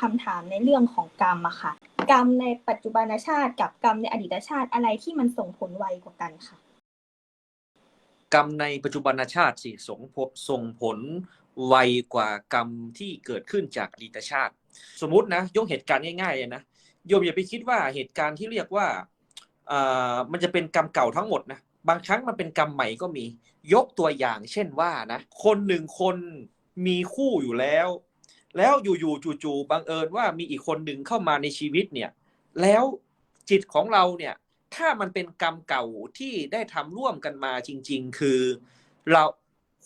คำถามในเรื่องของกรรมอะค่ะ กรรมในปัจจุบันชาติกับกรรมในอดีตชาติอะไรที่มันส่งผลไวกว่ากันค่ะกรรมในปัจจุบันชาติสิส่งผลส่งผลไวกว่ากรรมที่เกิดขึ้นจากอดีตชาติ สมมตินะยกเหตุการณ์ง่ายๆนะโยมอย่าไปคิดว่าเหตุการณ์ที่เรียกว่ามันจะเป็นกรรมเก่าทั้งหมดนะบางครั้งมันเป็นกรรมใหม่ก็มี ยกตัวอย่างเช่นว่านะคนหนึ่งคนมีคู่อยู่แล้ว แล้วอยู่ๆจู่ๆบังเอิญว่ามีอีกคนหนึ่งเข้ามาในชีวิตเนี่ย แล้วจิตของเราเนี่ย ถ้ามันเป็นกรรมเก่าที่ได้ทำร่วมกันมาจริง ๆ คือเรา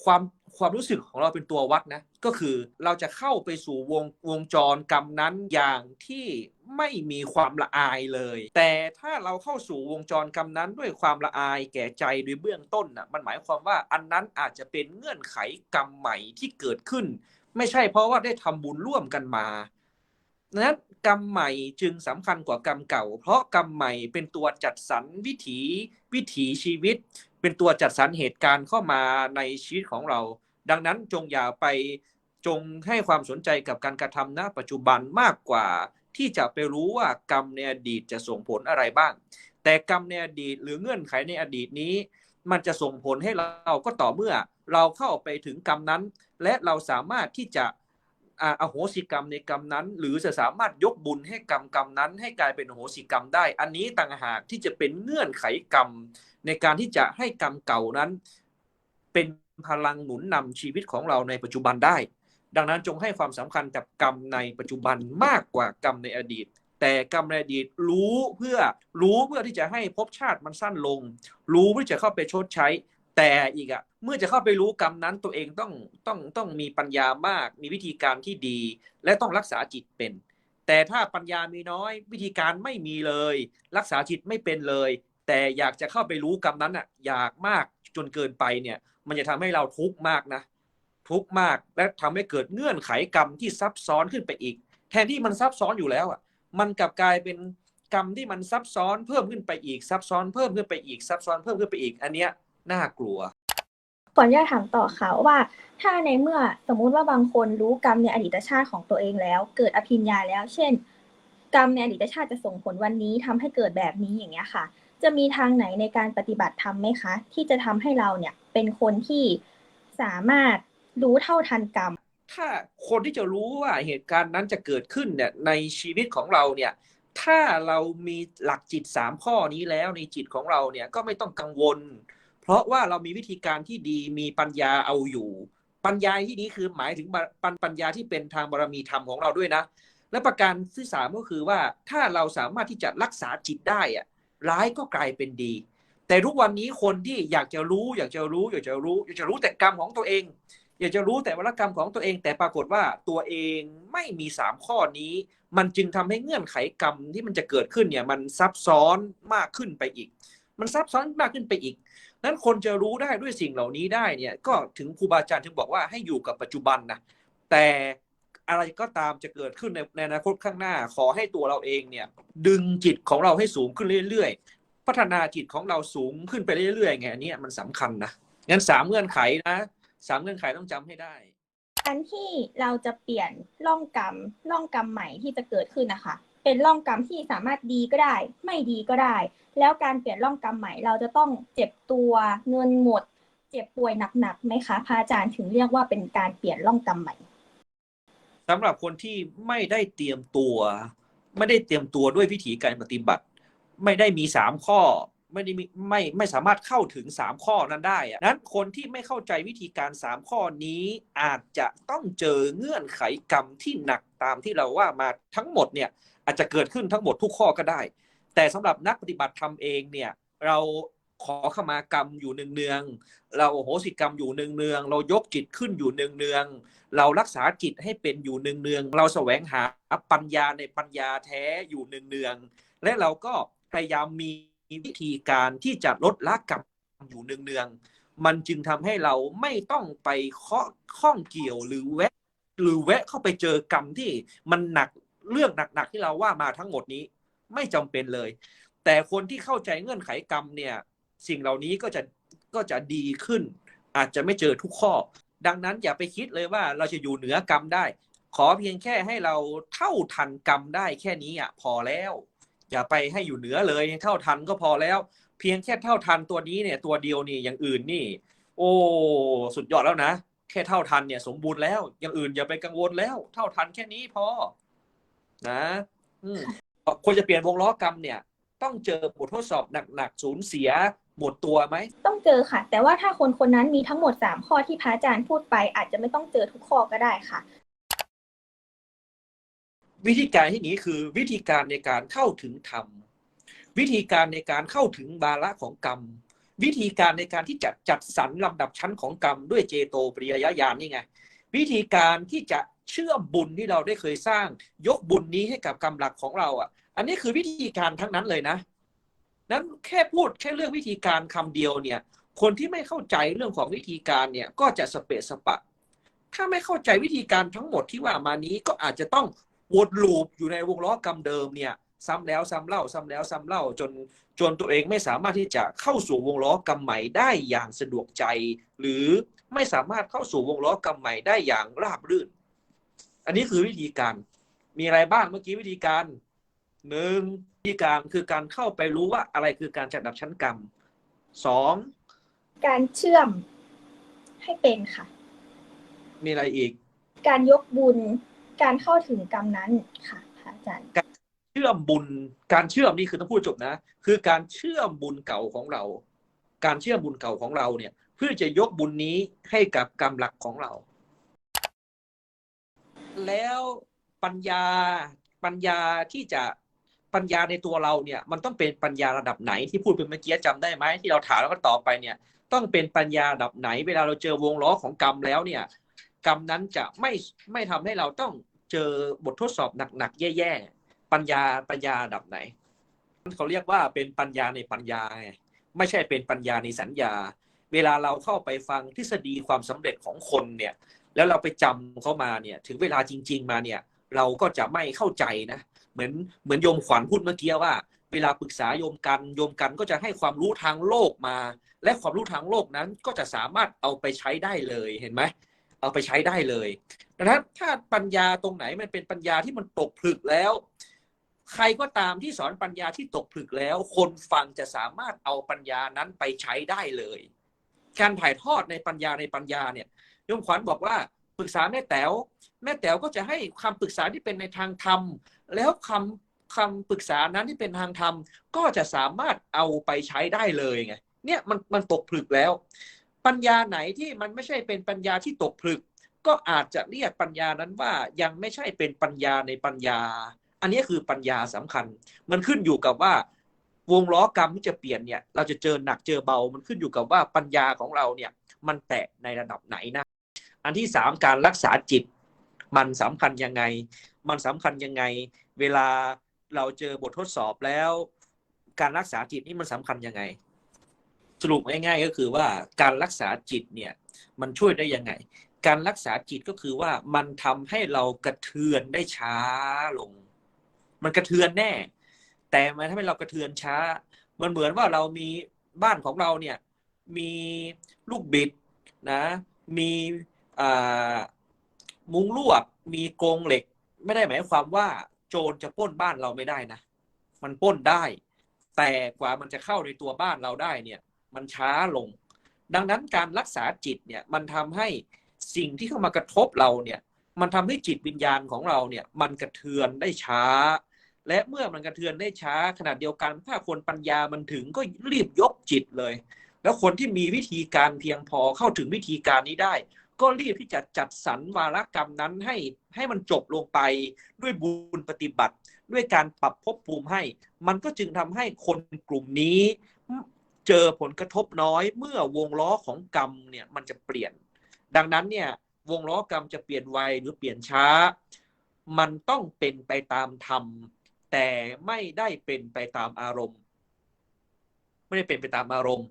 ความความรู้สึกของเราเป็นตัววัดนะ ก็คือเราจะเข้าไปสู่วงวงจรกรรมนั้นอย่างที่ไม่มีความละอายเลย แต่ถ้าเราเข้าสู่วงจรกรรมนั้นด้วยความละอายแก่ใจโดยเบื้องต้นน่ะมันหมายความว่าอันนั้นอาจจะเป็นเงื่อนไขกรรมใหม่ที่เกิดขึ้น ไม่ใช่เพราะว่าได้ทำบุญร่วมกันมานั้นกรรมใหม่จึงสำคัญกว่ากรรมเก่า เพราะกรรมใหม่เป็นตัวจัดสรรวิถีวิถีชีวิต เป็นตัวจัดสรรเหตุการณ์เข้ามาในชีวิตของเรา ดังนั้นจงอย่าไปจงให้ความสนใจกับการกระทำณปัจจุบันมากกว่า ที่จะไปรู้ว่ากรรมในอดีตจะส่งผลอะไรบ้าง แต่กรรมในอดีตหรือเงื่อนไขในอดีตนี้ มันจะส่งผลให้เราก็ต่อเมื่อ เราเข้าไปถึงกรรมนั้น และเราสามารถที่จะอาโหสิกรรมในกรรมนั้น หรือจะสามารถยกบุญให้กรรมกรรมนั้น ให้กลายเป็นอโหสิกรรมได้ อันนี้ต่างหากที่จะเป็นเงื่อนไขกรรม ในการที่จะให้กรรมเก่านั้น เป็นพลังหนุนนำชีวิตของเราในปัจจุบันได้ ดังนั้นจงให้ความสำคัญกับกรรมในปัจจุบันมากกว่ากรรมในอดีต แต่กรรมในอดีตรู้เพื่อรู้เพื่อที่จะให้ภพชาติมันสั้นลง รู้เพื่อจะเข้าไปชดใช้ แต่อีกอะเมื่อจะเข้าไปรู้กรรมนั้นตัวเองต้องต้องต้องมีปัญญามาก มีวิธีการที่ดี และต้องรักษาจิตเป็น แต่ถ้าปัญญามีน้อย วิธีการไม่มีเลย รักษาจิตไม่เป็นเลย แต่อยากจะเข้าไปรู้กรรมนั้นอะอยากมากจนเกินไปเนี่ย มันจะทำให้เราทุกข์มากนะทุกข์มากและทำให้เกิดเงื่อนไขกรรมที่ซับซ้อนขึ้นไปอีก แทนที่มันซับซ้อนอยู่แล้วอะ มันกลับกลายเป็นกรรมที่มันซับซ้อนเพิ่มขึ้นไปอีกซับซ้อนเพิ่มขึ้นไปอีกซับซ้อนเพิ่มขึ้นไปอีก อันเนี้ย น่ากลัวขออนุญาตถามต่อค่ะว่า ถ้าในเมื่อสมมุติว่าบางคนรู้กรรมในอดีตชาติของตัวเองแล้ว เกิดอภิญญาแล้ว เช่น กรรมในอดีตชาติจะส่งผลวันนี้ทำให้เกิดแบบนี้อย่างเงี้ยค่ะ จะมีทางไหนในการปฏิบัติธรรมไหมคะ ที่จะทำให้เราเนี่ยเป็นคนที่สามารถรู้เท่าทันกรรม ถ้าคนที่จะรู้ว่าเหตุการณ์นั้นจะเกิดขึ้นเนี่ยในชีวิตของเราเนี่ยถ้าเรามีหลักจิตสามข้อนี้แล้วในจิตของเราเนี่ยก็ไม่ต้องกังวล เพราะว่าเรามีวิธีการที่ดีมีปัญญาเอาอยู่ ปัญญาที่นี้คือหมายถึงปัญปัญญาที่เป็นทางบารมีธรรมของเราด้วยนะ และประการที่สามก็คือว่าถ้าเราสามารถที่จะรักษาจิตได้อะร้ายก็กลายเป็นดี แต่ทุกวันนี้คนที่อยากจะรู้ อยากจะรู้ อยากจะรู้ อยากจะรู้แต่กรรมของตัวเอง อยากจะรู้แต่วรกรรมของตัวเอง แต่ปรากฏว่าตัวเองไม่มีสามข้อนี้ มันจึงทำให้เงื่อนไขกรรมที่มันจะเกิดขึ้นเนี่ยมันซับซ้อนมากขึ้นไปอีก มันซับซ้อนมากขึ้นไปอีก นั้นคนจะรู้ได้ด้วยสิ่งเหล่านี้ได้เนี่ยก็ถึงครูบาอาจารย์ถึงบอกว่าให้อยู่กับปัจจุบันนะแต่อะไรก็ตามจะเกิดขึ้นในในอนาคตข้างหน้าขอให้ตัวเราเองเนี่ย ดึงจิตของเราให้สูงขึ้นเรื่อยๆ พัฒนาจิตของเราสูงขึ้นไปเรื่อยๆไงอันเนี่ยมันสำคัญนะงั้นสามเงื่อนไขนะสามเงื่อนไขต้องจำให้ได้ การที่เราจะเปลี่ยนร่องกรรมร่องกรรมใหม่ที่จะเกิดขึ้นนะคะ เป็นร่องกรรมที่สามารถดีก็ได้ ไม่ดีก็ได้ แล้วการเปลี่ยนร่องกรรมใหม่เราจะต้องเจ็บตัวเงินหมด เจ็บป่วยหนักๆไหมคะพระอาจารย์ถึงเรียกว่าเป็นการเปลี่ยนร่องกรรมใหม่สำหรับคนที่ไม่ได้เตรียมตัว ไม่ได้เตรียมตัวด้วยวิธีการปฏิบัติ ไม่ได้มีสามข้อ ไม่ได้มีไม่ไม่สามารถเข้าถึงสามข้อนั้นได้อะนั้นคนที่ไม่เข้าใจวิธีการสามข้อนี้อาจจะต้องเจอเงื่อนไขกรรมที่หนักตามที่เราว่ามาทั้งหมดเนี่ยอาจจะเกิดขึ้นทั้งหมดทุกข้อก็ได้ แต่สำหรับนักปฏิบัติธรรมเองเนี่ยเราขอขมากรรมอยู่เนืองๆเราโหสิกรรมอยู่เนืองๆเรายกจิตขึ้นอยู่เนืองๆเรารักษาจิตให้เป็นอยู่เนืองๆเราแสวงหาปัญญาในปัญญาแท้อยู่เนืองๆและเราก็พยายามมี วิธีการที่จะลดละกรรมอยู่เนืองๆมันจึงทำให้เราไม่ต้องไปเคาะข้องเกี่ยวหรือแวะ หรือแวะเข้าไปเจอกรรมที่มันหนักเรื่องหนักๆที่เราว่ามาทั้งหมดนี้ ไม่จำเป็นเลย แต่คนที่เข้าใจเงื่อนไขกรรมเนี่ย สิ่งเหล่านี้ก็จะก็จะดีขึ้น อาจจะไม่เจอทุกข้อ ดังนั้นอย่าไปคิดเลยว่าเราจะอยู่เหนือกรรมได้ ขอเพียงแค่ให้เราเท่าทันกรรมได้แค่นี้อะพอแล้ว อย่าไปให้อยู่เหนือเลยเท่าทันก็พอแล้ว เพียงแค่เท่าทันตัวนี้เนี่ย ตัวเดียวนี่อย่างอื่นนี่ โอ้สุดยอดแล้วนะแค่เท่าทันเนี่ยสมบูรณ์แล้วอย่างอื่นอย่าไปกังวลแล้ว เท่าทันแค่นี้พอ นะอควรจะเปลี่ยนวงล้อกรรมเนี่ย ต้องเจอบททดสอบหนักๆสูญเสียหมดตัวไหม ต้องเจอค่ะ แต่ว่าถ้าคนคนนั้นมีทั้งหมดสามข้อที่พระอาจารย์พูดไป อาจจะไม่ต้องเจอทุกข้อก็ได้ค่ะ วิธีการที่นี้คือวิธีการในการเข้าถึงธรรม วิธีการในการเข้าถึงบาระของกรรม วิธีการในการที่จะจัดสรรลำดับชั้นของกรรม ด้วยเจโตปริยญาณนี่ไงวิธีการที่จะเชื่อมบุญที่เราได้เคยสร้าง ยกบุญนี้ให้กับกรรมหลักของเราอะ อันนี้คือวิธีการทั้งนั้นเลยนะ นั้นแค่พูดแค่เรื่องวิธีการคำเดียวเนี่ย คนที่ไม่เข้าใจเรื่องของวิธีการเนี่ยก็จะสเปะสปะ ถ้าไม่เข้าใจวิธีการทั้งหมดที่ว่ามานี้ก็อาจจะต้อง วนลูปอยู่ในวงล้อกรรมเดิมเนี่ยซ้ำแล้วซ้ำเล่าซ้ำแล้วซ้ำเล่าจนจนตัวเองไม่สามารถที่จะเข้าสู่วงล้อกรรมใหม่ได้อย่างสะดวกใจ หรือไม่สามารถเข้าสู่วงล้อกรรมใหม่ได้อย่างราบรื่น อันนี้คือวิธีการมีอะไรบ้างเมื่อกี้วิธีการหนึ่งวิธีการคือการเข้าไปรู้ว่าอะไรคือการจัดดับชั้นกรรมสองการเชื่อมให้เป็นค่ะ มีอะไรอีก การยกบุญ การเข้าถึงกรรมนั้นค่ะอาจารย์เชื่อมบุญ การเชื่อมนี่คือต้องพูดจบนะ คือการเชื่อมบุญเก่าของเรา การเชื่อมบุญเก่าของเราเนี่ย เพื่อจะยกบุญนี้ให้กับกรรมหลักของเรา แล้วปัญญาปัญญาที่จะปัญญาในตัวเราเนี่ย มันต้องเป็นปัญญาระดับไหนที่พูดไปเมื่อกี้จำได้ไหมที่เราถามแล้วก็ตอบไปเนี่ย ต้องเป็นปัญญาระดับไหน เวลาเราเจอวงล้อของกรรมแล้วเนี่ย กรรมนั้นจะไม่ไม่ทำให้เราต้อง เจอบททดสอบหนักๆแย่ๆปัญญาปัญญาดับไหนเขาเรียกว่าเป็นปัญญาในปัญญาไงไม่ใช่เป็นปัญญาในสัญญา เวลาเราเข้าไปฟังทฤษฎีความสำเร็จของคนเนี่ย แล้วเราไปจำเขามาเนี่ย ถึงเวลาจริง ๆ มาเนี่ย เราก็จะไม่เข้าใจนะ เหมือนเหมือนโยมขวัญพูดเมื่อกี้ว่า เวลาปรึกษาโยมกันโยมกันก็จะให้ความรู้ทางโลกมา และความรู้ทางโลกนั้นก็จะสามารถเอาไปใช้ได้เลยเห็นไหม เอาไปใช้ได้เลยดังนั้นถ้าปัญญาตรงไหนมันเป็นปัญญาที่มันตกผลึกแล้ว ใครก็ตามที่สอนปัญญาที่ตกผลึกแล้ว คนฟังจะสามารถเอาปัญญานั้นไปใช้ได้เลย การถ่ายทอดในปัญญาในปัญญาเนี่ยยมขวัญบอกว่าปรึกษาแม่แต๋วแม่แต๋วก็จะให้คำปรึกษาที่เป็นในทางธรรม แล้วคำคำปรึกษานั้นที่เป็นทางธรรม ก็จะสามารถเอาไปใช้ได้เลยไงเนี่ยมันมันตกผลึกแล้ว ปัญญาไหนที่มันไม่ใช่เป็นปัญญาที่ตกผลึก ก็อาจจะเรียกปัญญานั้นว่ายังไม่ใช่เป็นปัญญาในปัญญา อันนี้คือปัญญาสำคัญ มันขึ้นอยู่กับว่าวงล้อกรรมที่จะเปลี่ยนเนี่ยเราจะเจอหนักเจอเบา มันขึ้นอยู่กับว่าปัญญาของเราเนี่ยมันแตะในระดับไหนนะอันที่สามการรักษาจิต มันสำคัญยังไง มันสำคัญยังไง เวลาเราเจอบททดสอบแล้ว การรักษาจิตนี่มันสำคัญยังไง สรุปง่ายๆก็คือว่าการรักษาจิตเนี่ยมันช่วยได้ยังไง การรักษาจิตก็คือว่ามันทำให้เรากระเทือนได้ช้าลง มันกระเทือนแน่ แต่มันทำให้เรากระเทือนช้า มันเหมือนว่าเรามีบ้านของเราเนี่ยมีลูกบิดนะ มีมุ้งลวดมีกรงเหล็ก ไม่ได้หมายความว่าโจรจะปล้นบ้านเราไม่ได้นะ มันปล้นได้ แต่กว่ามันจะเข้าในตัวบ้านเราได้เนี่ย มันช้าลง ดังนั้นการรักษาจิตเนี่ยมันทำให้สิ่งที่เข้ามากระทบเราเนี่ยมันทำให้จิตวิญญาณของเราเนี่ยมันกระเทือนได้ช้า และเมื่อมันกระเทือนได้ช้าขนาดเดียวกันถ้าคนปัญญามันถึงก็รีบยกจิตเลย แล้วคนที่มีวิธีการเพียงพอเข้าถึงวิธีการนี้ได้ ก็รีบที่จะจัดสรรวาระกรรมนั้นให้ให้มันจบลงไปด้วยบุญปฏิบัติ ด้วยการปรับภพภูมิให้ มันก็จึงทำให้คนกลุ่มนี้ เจอผลกระทบน้อย เมื่อวงล้อของกรรมเนี่ยมันจะเปลี่ยน ดังนั้นเนี่ยวงล้อกรรมจะเปลี่ยนไวหรือเปลี่ยนช้า มันต้องเป็นไปตามธรรม แต่ไม่ได้เป็นไปตามอารมณ์ ไม่ได้เป็นไปตามอารมณ์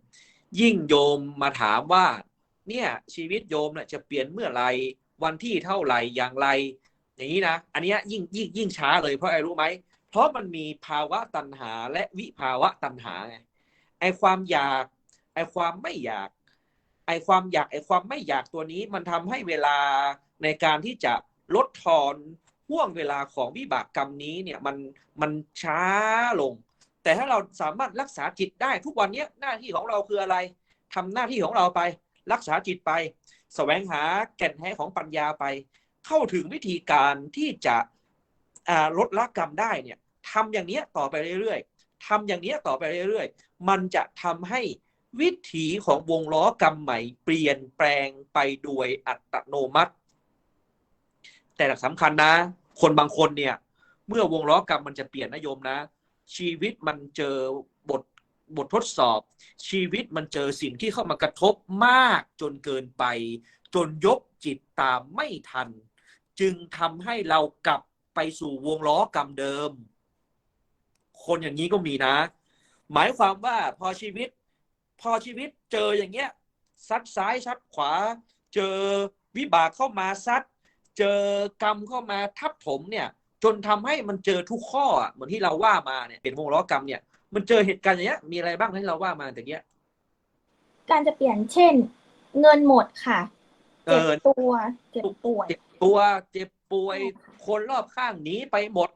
ยิ่งโยมมาถามว่า เนี่ยชีวิตโยมเนี่ยจะเปลี่ยนเมื่อไหรวันที่เท่าไหร่อย่างไร อย่างนี้นะ อันเนี้ยยิ่งยิ่งยิ่งช้าเลยเพราะอะไรรู้ไหมเพราะมันมีภาวะตัณหาและวิภาวะตัณหาไง ไอความอยาก ไอความไม่อยาก ไอความอยาก ไอความไม่อยากตัวนี้ มันทำให้เวลาในการที่จะลดทอนห่วงเวลาของวิบากกรรมนี้เนี่ยมันมันช้าลง แต่ถ้าเราสามารถรักษาจิตได้ทุกวันนี้หน้าที่ของเราคืออะไรทำหน้าที่ของเราไป รักษาจิตไปแสวงหาแก่นแท้ของปัญญาไป เข้าถึงวิธีการที่จะลดละกรรมได้เนี่ยทำอย่างนี้ต่อไปเรื่อยๆ ทำอย่างนี้ต่อไปเรื่อยๆ มันจะทำให้วิถีของวงล้อกรรมใหม่เปลี่ยนแปลงไปโดยอัตโนมัติ แต่หลักสำคัญนะ คนบางคนเนี่ย เมื่อวงล้อกรรมมันจะเปลี่ยนนะโยมนะ ชีวิตมันเจอบทบททดสอบ ชีวิตมันเจอสิ่งที่เข้ามากระทบมากจนเกินไป จนยกจิตตามไม่ทัน จึงทำให้เรากลับไปสู่วงล้อกรรมเดิม คนอย่างนี้ก็มีนะ หมายความว่าพอชีวิต พอชีวิตเจออย่างเงี้ยซัดซ้ายซัดขวา เจอวิบากเข้ามาซัดเจอกรรมเข้ามาทับถมเนี่ย จนทำให้มันเจอทุกข้ออะเหมือนที่เราว่ามาเนี่ยเป็นวงล้อกรรมเนี่ย มันเจอเหตุการณ์อย่างเงี้ยมีอะไรบ้างที่เราว่ามาแต่เนี้ยการจะเปลี่ยนเช่น เงินหมดค่ะเอเจ็บอตัวเจ็บป่วยเจ็บตัวเจ็บป่วย คนรอบข้างหนีไปหมด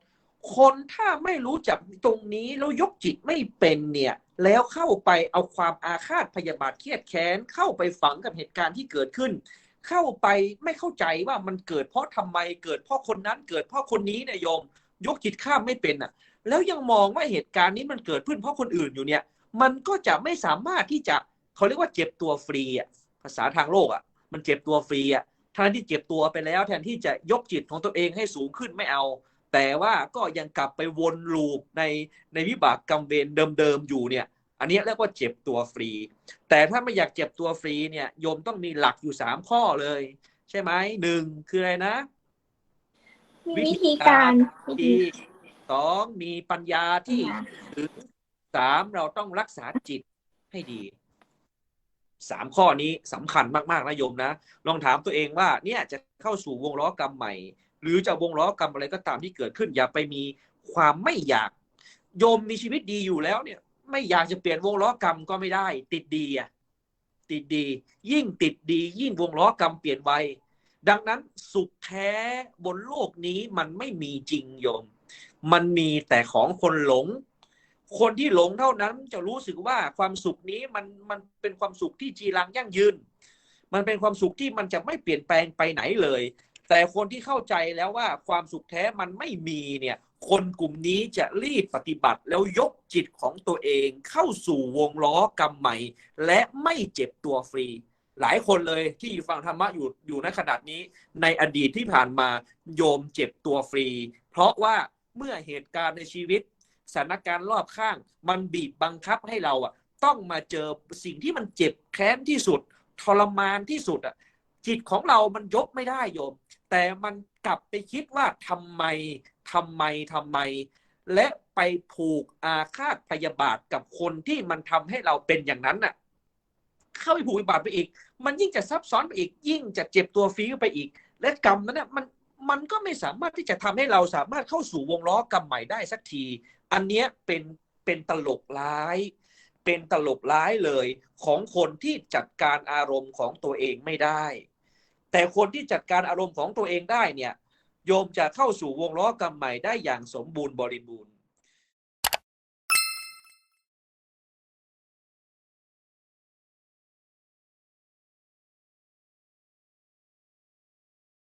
คนถ้าไม่รู้จักตรงนี้แล้วยกจิตไม่เป็นเนี่ย แล้วเข้าไปเอาความอาฆาตพยาบาทเครียดแค้นเข้าไปฝังกับเหตุการณ์ที่เกิดขึ้น เข้าไปไม่เข้าใจว่ามันเกิดเพราะทำไมเกิดเพราะคนนั้นเกิดเพราะคนนี้เนี่ยโยม ยกจิตข้ามไม่เป็นอะ แล้วยังมองว่าเหตุการณ์นี้มันเกิดขึ้นเพราะคนอื่นอยู่เนี่ย มันก็จะไม่สามารถที่จะเขาเรียกว่าเจ็บตัวฟรีอะภาษาทางโลกอะ มันเจ็บตัวฟรีอะแทนที่เจ็บตัวไปแล้ว แทนที่จะยกจิตของตัวเองให้สูงขึ้นไม่เอา แต่ว่าก็ยังกลับไปวนลูปในในวิบากกรรมเวรเดิมๆอยู่เนี่ย อันนี้เรียกว่าเจ็บตัวฟรี แต่ถ้าไม่อยากเจ็บตัวฟรีเนี่ยโยมต้องมีหลักอยู่สามข้อเลย ใช่ไหมหนึ่งคืออะไรนะมีวิธีการวิธีที่สองมีปัญญาที่ค่ะถึงสามเราต้องรักษาจิตให้ดี สามข้อนี้สำคัญมากๆนะโยมนะ ลองถามตัวเองว่าเนี่ยจะเข้าสู่วงล้อกรรมใหม่ หรือจะวงล้อกรรมอะไรก็ตามที่เกิดขึ้น อย่าไปมีความไม่อยาก โยมมีชีวิตดีอยู่แล้วเนี่ย ไม่อยากจะเปลี่ยนวงล้อกรรมก็ไม่ได้ ติดดีอะติดดี ยิ่งติดดี ยิ่งวงล้อกรรมเปลี่ยนไวดังนั้นสุขแท้บนโลกนี้มันไม่มีจริงโยม มันมีแต่ของคนหลง คนที่หลงเท่านั้นจะรู้สึกว่าความสุขนี้มันมันเป็นความสุขที่จีรังยั่งยืน มันเป็นความสุขที่มันจะไม่เปลี่ยนแปลงไปไหนเลย แต่คนที่เข้าใจแล้วว่าความสุขแท้มันไม่มีเนี่ย คนกลุ่มนี้จะรีบปฏิบัติแล้วยกจิตของตัวเองเข้าสู่วงล้อกรรมใหม่ และไม่เจ็บตัวฟรี หลายคนเลยที่ฟังธรรมะอยู่อยู่ในขนาดนี้ ในอดีตที่ผ่านมาโยมเจ็บตัวฟรี เพราะว่าเมื่อเหตุการณ์ในชีวิต สถานการณ์รอบข้าง มันบีบบังคับให้เราอะ ต้องมาเจอสิ่งที่มันเจ็บแค้นที่สุด ทรมานที่สุดอะ จิตของเรามันยกไม่ได้โยม แต่มันกลับไปคิดว่าทำไมทำไมทำไม และไปผูกอาฆาตพยาบาทกับคนที่มันทำให้เราเป็นอย่างนั้นน่ะ เข้าไปผูกพยาบาทไปอีก มันยิ่งจะซับซ้อนไปอีก ยิ่งจะเจ็บตัวฟรีไปอีก และกรรมนั้นน่ะมัน มันก็ไม่สามารถที่จะทำให้เราสามารถเข้าสู่วงล้อกรรมใหม่ได้สักที อันเนี้ยเป็นเป็นตลกร้าย เป็นตลกร้ายเลยของคนที่จัดการอารมณ์ของตัวเองไม่ได้ แต่คนที่จัดการอารมณ์ของตัวเองได้เนี่ยโยมจะเข้าสู่วงล้อกรรมใหม่ได้อย่างสมบูรณ์บริบูรณ์